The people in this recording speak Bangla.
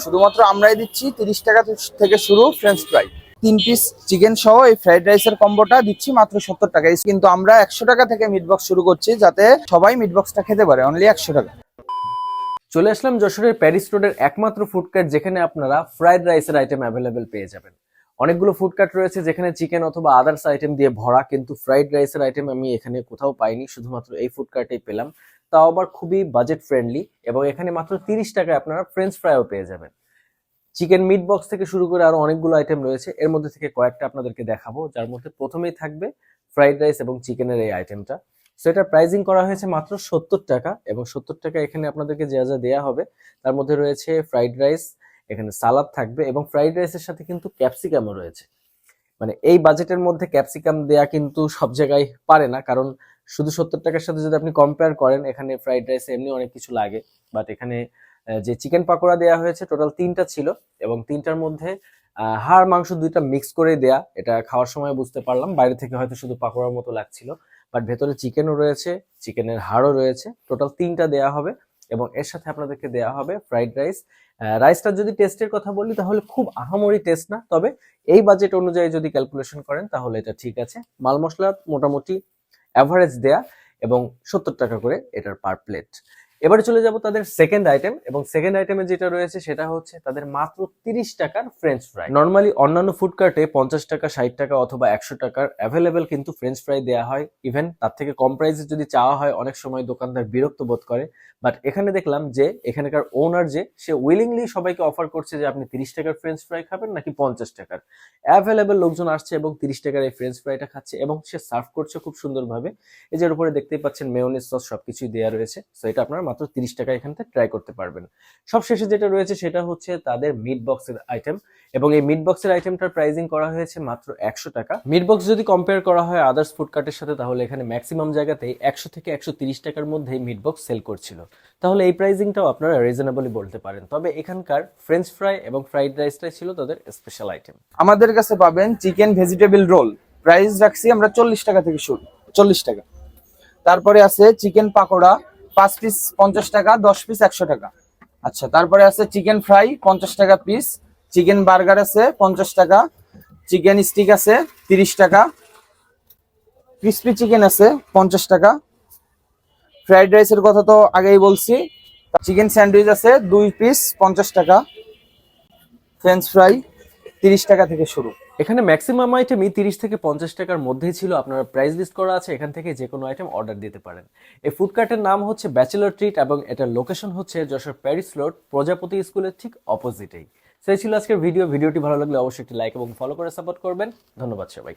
শুধুমাত্র আমরাই দিচ্ছি তিরিশ টাকা থেকে শুরু ফ্রেঞ্চ ফ্রাই তিন পিস চিকেন সহ এই ফ্রাইড রাইসের কম্বোটা দিচ্ছি মাত্র সত্তর টাকা কিন্তু আমরা একশো টাকা থেকে মিট বক্স শুরু করছি যাতে সবাই মিট বক্সটা খেতে পারে অনলি একশো টাকা। চলে আসলাম যশোরের প্যারিস রোডের একমাত্র ফুডকার্ট যেখানে আপনারা ফ্রাইড রাইসের আইটেম অ্যাভেলেবেল পেয়ে যাবেন। অনেকগুলো ফুডকার্ট রয়েছে যেখানে চিকেন অথবা আদার্স আইটেম দিয়ে ভরা, কিন্তু ফ্রাইড রাইসের আইটেম আমি এখানে কোথাও পাইনি, শুধুমাত্র এই ফুডকার্টেই পেলাম। তাও আবার খুবই বাজেট ফ্রেন্ডলি এবং এখানে মাত্র তিরিশ টাকায় আপনারা ফ্রেঞ্চ ফ্রাইও পেয়ে যাবেন। চিকেন মিট বক্স থেকে শুরু করে আরও অনেকগুলো আইটেম রয়েছে। এর মধ্যে থেকে কয়েকটা আপনাদেরকে দেখাবো, যার মধ্যে প্রথমেই থাকবে ফ্রাইড রাইস এবং চিকেনের এই আইটেমটা সেটার প্রাইজিং করা হয়েছে মাত্র সত্তর টাকা এবং সত্তর টাকা এখানে আপনাদেরকে যা যা দেওয়া হবে, তার মধ্যে রয়েছে ফ্রাইড রাইস এখানে সালাদ থাকবে এবং ফ্রাইড রাইসের সাথে কিন্তু ক্যাপসিকামও রয়েছে। মানে এই বাজেটের মধ্যে ক্যাপসিকাম দেয়া কিন্তু সব জায়গায় পারে না, কারণ শুধু সত্তর টাকার সাথে যদি আপনি কম্পেয়ার করেন, এখানে ফ্রাইড রাইস এমনি অনেক কিছু লাগে। বাট এখানে যে চিকেন পাকোড়া দেওয়া হয়েছে টোটাল তিনটা ছিল এবং তিনটার মধ্যে হাড় মাংস দুইটা মিক্স করে দেয়া। এটা খাওয়ার সময় বুঝতে পারলাম। বাইরে থেকে হয়তো শুধু পাকোড়ার মতো লাগছিল। বাট ভেতরে চিকেনও রয়েছে, চিকেনের হাড়ও রয়েছে। টোটাল তিনটা দেয়া হবে এবং এর সাথে আপনাদেরকে দেয়া হবে ফ্রাইড রাইস রাইসটা যদি টেস্টের কথা বলি, তাহলে খুব আহামরি টেস্ট না। তবে এই বাজেট অনুযায়ী যদি ক্যালকুলেশন করেন, তাহলে এটা ঠিক আছে। মাল মশলা মোটামুটি অ্যাভারেজ দেয়া এবং সত্তর টাকা করে এটার পার প্লেট এবারে চলে যাব তাদের সেকেন্ড আইটেম এবং সেকেন্ড আইটেমে যেটা রয়েছে সেটা হচ্ছে তাদের মাত্র তিরিশ টাকার ফ্রেঞ্চ ফ্রাই নর্মালি অন্যান্য ফুড কার্টে পঞ্চাশ টাকা, ষাট টাকা অথবা একশো টাকার অ্যাভেলেবেল কিন্তু ফ্রেঞ্চ ফ্রাই দেওয়া হয়। ইভেন তার থেকে কম প্রাইসে যদি চাওয়া হয়, অনেক সময় দোকানদার বিরক্ত বোধ করে। বাট এখানে দেখলাম যে, এখানকার ওনার যে, সে উইলিংলি সবাইকে অফার করছে যে, আপনি তিরিশ টাকার ফ্রেঞ্চ ফ্রাই খাবেন নাকি পঞ্চাশ টাকার। অ্যাভেলেবেল লোকজন আসছে এবং তিরিশ টাকার এই ফ্রেঞ্চ ফ্রাইটা খাচ্ছে এবং সে সার্ভ করছে খুব সুন্দরভাবে। এই যে উপরে দেখতেই পাচ্ছেন মেয়নিজ সস সবকিছুই দেওয়া রয়েছে। সো এটা আপনারা মাত্র তিরিশ টাকা এখান থেকে ট্রাই করতে পারবেন। সব শেষে যেটা রয়েছে সেটা হচ্ছে তাদের মিট বক্সের আইটেম এবং এই মিট বক্সের আইটেমটার প্রাইসিং করা হয়েছে মাত্র একশো টাকা। মিট বক্স যদি কম্পেয়ার করা হয় আদার্স ফুড কার্টের সাথে, তাহলে এখানে ম্যাক্সিমাম জায়গাতেই একশো থেকে একশো তিরিশ টাকার মধ্যেই মিট বক্স সেল করছিল। তাহলে এই প্রাইসিংটাও আপনারা রিজনেবলি বলতে পারেন। তবে এখানকার ফ্রেঞ্চ ফ্রাই এবং ফ্রাইড রাইসটাই ছিল তাদের স্পেশাল আইটেম আমাদের কাছে পাবেন চিকেন ভেজিটেবল রোল প্রাইস রাখছি আমরা চল্লিশ টাকা থেকে শুরু, চল্লিশ টাকা। তারপরে আছে চিকেন পাকোড়া পাঁচ পিস পঞ্চাশ টাকা, দশ পিস একশো টাকা। আচ্ছা তারপরে আছে চিকেন ফ্রাই পঞ্চাশ টাকা পিস চিকেন বার্গার আছে, পঞ্চাশ টাকা। চিকেন স্টিক আছে, তিরিশ টাকা। ক্রিসপি চিকেন আছে, পঞ্চাশ টাকা। ফ্রাইড রাইসের কথা তো আগেই বলছি। চিকেন স্যান্ডউইচ আছে, দুই পিস পঞ্চাশ টাকা। ফ্রেঞ্চ ফ্রাই তিরিশ টাকা থেকে শুরু। এখানে ম্যাক্সিমাম আইটেমই তিরিশ থেকে পঞ্চাশ টাকার মধ্যেই ছিল। আপনারা প্রাইস লিস্ট করা আছে, এখান থেকে যে কোনো আইটেম অর্ডার দিতে পারেন। এই ফুড কার্টের নাম হচ্ছে ব্যাচেলর ট্রিট এবং এটার লোকেশন হচ্ছে যশোর প্যারিস রোড প্রজাপতি স্কুলের ঠিক অপোজিটেই সেই ছিল আজকের ভিডিও ভিডিওটি ভালো লাগলে অবশ্যই একটি লাইক এবং ফলো করে সাপোর্ট করবেন। ধন্যবাদ সবাইকে।